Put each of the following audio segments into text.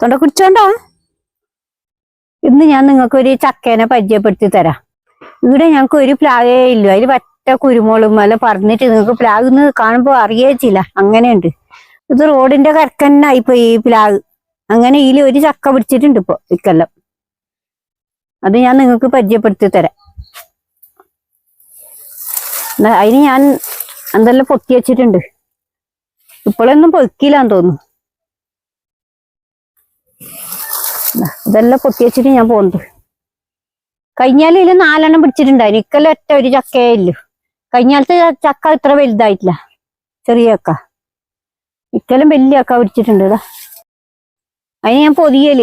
തൊണ്ട കുടിച്ചോണ്ടോ? ഇന്ന് ഞാൻ നിങ്ങൾക്ക് ഒരു ചക്കേനെ പരിചയപ്പെടുത്തി തരാം. ഇവിടെ ഞങ്ങൾക്ക് ഒരു പ്ലാവേ ഇല്ല. അതിൽ പറ്റ കുരുമുളകും അല്ല പറഞ്ഞിട്ട് നിങ്ങൾക്ക് പ്ലാവ് ഇന്ന് കാണുമ്പോൾ അറിയേച്ചില്ല അങ്ങനെയുണ്ട്. ഇത് റോഡിന്റെ കരക്കന്നായിപ്പോ ഈ പ്ലാവ്. അങ്ങനെ ഇതിൽ ഒരു ചക്ക പിടിച്ചിട്ടുണ്ട് ഇപ്പൊ ഇക്കെല്ലാം. അത് ഞാൻ നിങ്ങൾക്ക് പരിചയപ്പെടുത്തി തരാം. അതിന് ഞാൻ എന്തെല്ലാം പൊട്ടി വെച്ചിട്ടുണ്ട്. ഇപ്പോഴൊന്നും പൊക്കില്ലാന്ന് തോന്നുന്നു. ഇതെല്ലാം പൊട്ടി വെച്ചിട്ട് ഞാൻ പോകുന്നത് കഴിഞ്ഞാൽ ഇതിൽ നാലെണ്ണം പിടിച്ചിട്ടുണ്ടായി ഇക്കെല്ലാം ഒറ്റ ഒരു ചക്കയേ ഇല്ലു. കഴിഞ്ഞാലത്തെ ചക്ക ഇത്ര വലുതായിട്ടില്ല. ചെറിയ ചക്ക. ഇക്കലും വലിയ ചക്ക പിടിച്ചിട്ടുണ്ട് ഇതാ അതിന് ഞാൻ പൊതിയൽ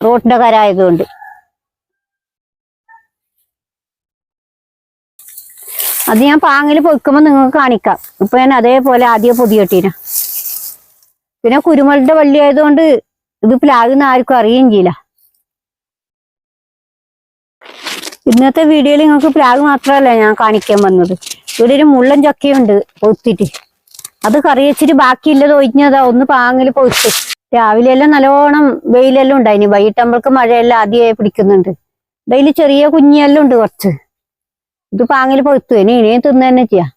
റോട്ടിന്റെ കരായതുകൊണ്ട് അത് ഞാൻ പാങ്ങിൽ പൊയ്ക്കുമ്പോ നിങ്ങൾക്ക് കാണിക്കാം. ഇപ്പൊ ഞാൻ അതേപോലെ ആദ്യം പൊതി കെട്ടീന. പിന്നെ കുരുമുളകിന്റെ വള്ളി ആയതുകൊണ്ട് ഇത് ആർക്കും അറിയുകയും ചെയ്യില്ല. ഇന്നത്തെ വീഡിയോയിൽ നിങ്ങൾക്ക് പ്ലാഗ് മാത്രമല്ല ഞാൻ കാണിക്കാൻ വന്നത്. ഇവിടെ ഒരു മുള്ളൻ ചക്കയുണ്ട് പൊത്തിട്ട് അത് കറി വെച്ചിട്ട് ബാക്കിയില്ലത് ഒഴിഞ്ഞതാ ഒന്ന് പാങ്ങിൽ പൊത്ത് രാവിലെ എല്ലാം നല്ലോണം വെയിലെല്ലാം ഉണ്ടായിന്. വൈകിട്ടാകുമ്പോൾക്ക് മഴയെല്ലാം ആദ്യമായി പിടിക്കുന്നുണ്ട്. ഇതിൽ ചെറിയ കുഞ്ഞിയെല്ലാം ഉണ്ട് കുറച്ച്. ഇത് പാങ്ങിൽ പൊത്തു ഇനി ഇനിയും തിന്നു തന്നെ ചെയ്യാം.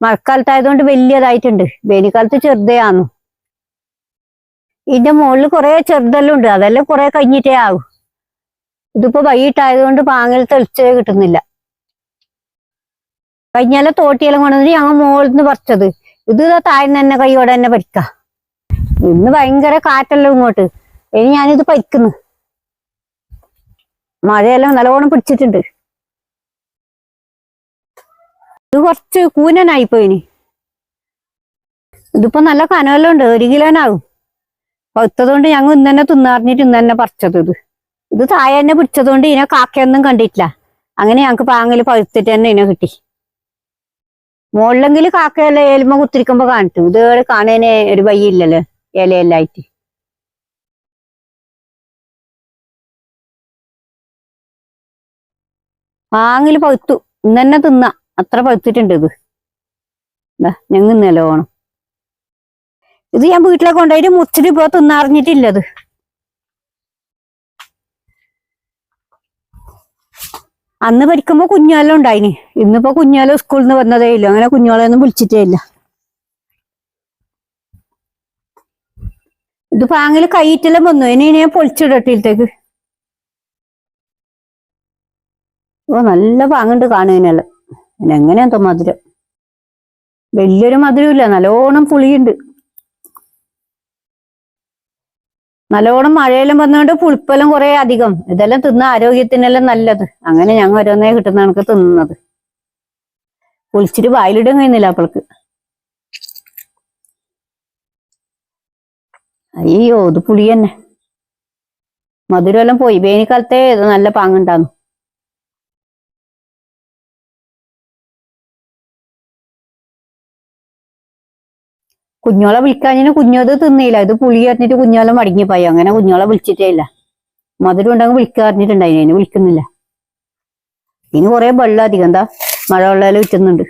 മഴക്കാലത്തായതുകൊണ്ട് വലിയതായിട്ടുണ്ട്. വേനൽക്കാലത്ത് ചെറുതേ ആന്നു. ഇതിന്റെ മുകളിൽ കുറെ ചെറുതെല്ലാം ഉണ്ട് അതെല്ലാം കുറെ കഴിഞ്ഞിട്ടേ ആവും. ഇതിപ്പോ വൈകിട്ടായതുകൊണ്ട് പാങ്ങൽ തെളിച്ചേ കിട്ടുന്നില്ല. കഴിഞ്ഞാലെ തോട്ടിയെല്ലാം കൊണ്ടുവന്നിട്ട് ഞങ്ങൾ മുകളിൽ നിന്ന് പറിച്ചത്. ഇത് ഇതാ താഴ്ന്ന് തന്നെ കൈയോടെ തന്നെ പരിക്ക ഇന്ന് ഭയങ്കര കാറ്റെല്ലാം ഇങ്ങോട്ട്. ഇനി ഞാനിത് പരിക്കുന്നു മഴയെല്ലാം നല്ലോണം പിടിച്ചിട്ടുണ്ട്. ഇത് കുറച്ച് കൂനനായിപ്പോ ഇനി. ഇതിപ്പോ നല്ല കനമെല്ലാം ഉണ്ട്. ഒരു കിലോനാകും പഴുത്തതുകൊണ്ട് ഞങ്ങൾ ഇന്ന് തന്നെ തിന്നറിഞ്ഞിട്ട് ഇന്ന് തന്നെ പറിച്ചത് ഇത്. ഇത് താഴെ തന്നെ പിടിച്ചതുകൊണ്ട് ഇതിനെ കാക്കയൊന്നും കണ്ടിട്ടില്ല. അങ്ങനെ ഞങ്ങൾക്ക് പാങ്ങിൽ പഴുത്തിട്ട് തന്നെ ഇതിനെ കിട്ടി. മുകളിലെങ്കിൽ കാക്കയല്ല ഏലുമ കുത്തിരിക്കുമ്പോ കാണിട്ടു ഇത് കാണേനെ ഒരു വയ്യില്ലല്ലോ ഇലയെല്ലായിട്ട്. പാങ്ങിൽ പഴുത്തു. ഇന്ന് തന്നെ തിന്ന. അത്ര പഴുത്തിട്ടുണ്ട് ഇത്. ഞങ്ങൾ നിലവണം ഇത് ഞാൻ വീട്ടിലേക്ക് കൊണ്ടുപോയിട്ട് മുച്ചിട്ട് ഇപ്പൊ തിന്നറിഞ്ഞിട്ടില്ലത്. അന്ന് പഠിക്കുമ്പോ കുഞ്ഞാലും ഉണ്ടായിനി. ഇന്നിപ്പോ കുഞ്ഞാലും സ്കൂളിൽ നിന്ന് വന്നതേ ഇല്ല. അങ്ങനെ കുഞ്ഞോളെയൊന്നും വിളിച്ചിട്ടേ ഇല്ല. ഇത് പാങ്ങിൽ കൈയിട്ടെല്ലാം വന്നു. ഇനി ഞാൻ പൊളിച്ചിടട്ടിലത്തേക്ക് ഓ നല്ല പാങ്ങുണ്ട് കാണുന്നതിനെല്ലാം. എങ്ങനെയാ മധുരം. വലിയൊരു മധുരമില്ല നല്ലോണം പുളിയുണ്ട്. നല്ലോണം മഴയെല്ലാം വന്നുകൊണ്ട് പുളിപ്പെല്ലാം കുറെ അധികം. ഇതെല്ലാം തിന്ന ആരോഗ്യത്തിനെല്ലാം നല്ലത്. അങ്ങനെ ഞങ്ങൾ ഓരോന്നേ കിട്ടുന്ന കണക്ക് തിന്നുന്നത് പുളിച്ചിട്ട് വായിലിടാൻ കഴിയുന്നില്ല അപ്പോൾക്ക്. അയ്യോ ഇത് പുളി തന്നെ. മധുരമെല്ലാം പോയി. വേനൽക്കാലത്തെ നല്ല പാങ്ങുണ്ടാന്നു കുഞ്ഞോളെ വിളിക്കാഞ്ഞിന് കുഞ്ഞത് തിന്നില്ല ഇത് പുളി അറിഞ്ഞിട്ട് കുഞ്ഞോളെ മടങ്ങിപ്പോയി അങ്ങനെ കുഞ്ഞോളെ വിളിച്ചിട്ടേ ഇല്ല മധുരം ഉണ്ടെങ്കിൽ വിളിക്കാൻ അറിഞ്ഞിട്ടുണ്ടായി അതിന് വിളിക്കുന്നില്ല. ഇനി കുറെ വെള്ളം അധികം. എന്താ? മഴ വെള്ളം വിറ്റുന്നുണ്ട്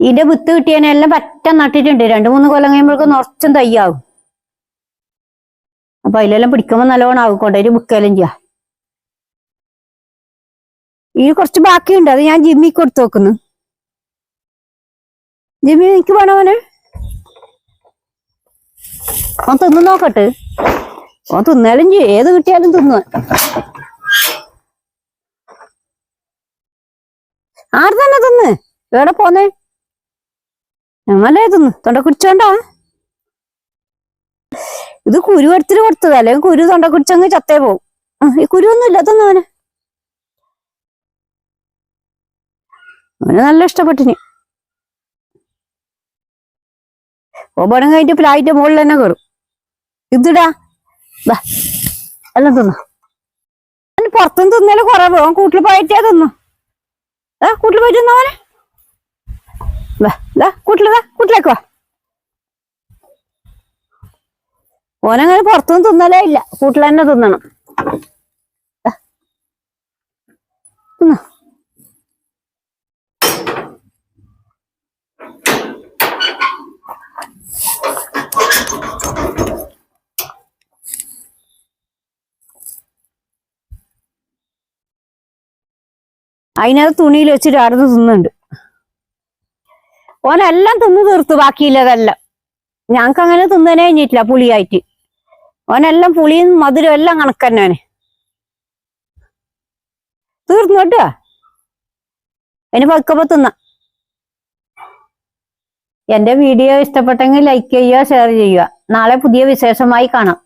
ഇതിന്റെ വിത്ത് കിട്ടിയതിനെല്ലാം പറ്റ നട്ടിട്ടുണ്ട്. രണ്ടു മൂന്ന് കൊല്ലം കഴിയുമ്പോഴേക്കും നിറച്ചും തയ്യാവും അപ്പൊ അതിലെല്ലാം പിടിക്കുമ്പോ നല്ലോണം ആകും കൊണ്ടുപോയി ബുക്കെല്ലാം ചെയ്യാം. ഈ കുറച്ച് ബാക്കിയുണ്ട് അത് ഞാൻ ജിമ്മി കൊടുത്തു നോക്കുന്നു ജിമ്മി എനിക്ക് വേണോ അവന് അവൻ തിന്നു നോക്കട്ടെ. അവൻ തിന്നാലും ചെയ്യും ഏത് കിട്ടിയാലും തിന്നു. ആര് തന്നെ തിന്ന്. എവിടെ പോന്നേ? ഞങ്ങളേ തിന്ന്. തൊണ്ട കുടിച്ചോണ്ടാ? ഇത് കുരു എടുത്തിട്ട് കൊടുത്തത്. അല്ലെങ്കിൽ കുരു തൊണ്ട കുടിച്ചങ്ങ് ചത്തേ പോകും ഈ കുരു ഒന്നും ഇല്ല തിന്നു അവന്. അവന് നല്ല ഇഷ്ടപ്പെട്ടിന്. ഓപണം കഴിഞ്ഞിട്ട് പ്ലായിന്റെ മുകളിൽ തന്നെ കയറും ഇതിടാ. എല്ലാം തിന്നു. അവന് പുറത്തുനിന്ന് തിന്നൽ കുറവ്. അവൻ കൂട്ടിൽ പോയിട്ടേ തിന്നു. ആ കൂട്ടിൽ പോയിട്ട് തിന്നവനെ വാ കൂട്ടിൽ കൂട്ടിലേക്ക് വാ. ഓനങ്ങനെ പുറത്തുനിന്ന് തിന്നലേ ഇല്ല. കൂട്ടിൽ തന്നെ തിന്നണം. അതിനകത്ത് തുണിയിൽ വെച്ചിട്ട് അടന്ന് തിന്നുണ്ട് ഓനെല്ലാം തിന്നു തീർത്തു ബാക്കിയില്ലതെല്ലാം ഞങ്ങൾക്ക് അങ്ങനെ തിന്നനെ കഴിഞ്ഞിട്ടില്ല പുളിയായിട്ട്. ഓനെല്ലാം പുളിയും മധുരം എല്ലാം കണക്കന്നെ തീർന്നു കേട്ടോ? അതിന് പക്കപ്പ തിന്ന. എന്റെ വീഡിയോ ഇഷ്ടപ്പെട്ടെങ്കിൽ ലൈക്ക് ചെയ്യുക ഷെയർ ചെയ്യുക. നാളെ പുതിയ വിശേഷമായി കാണാം.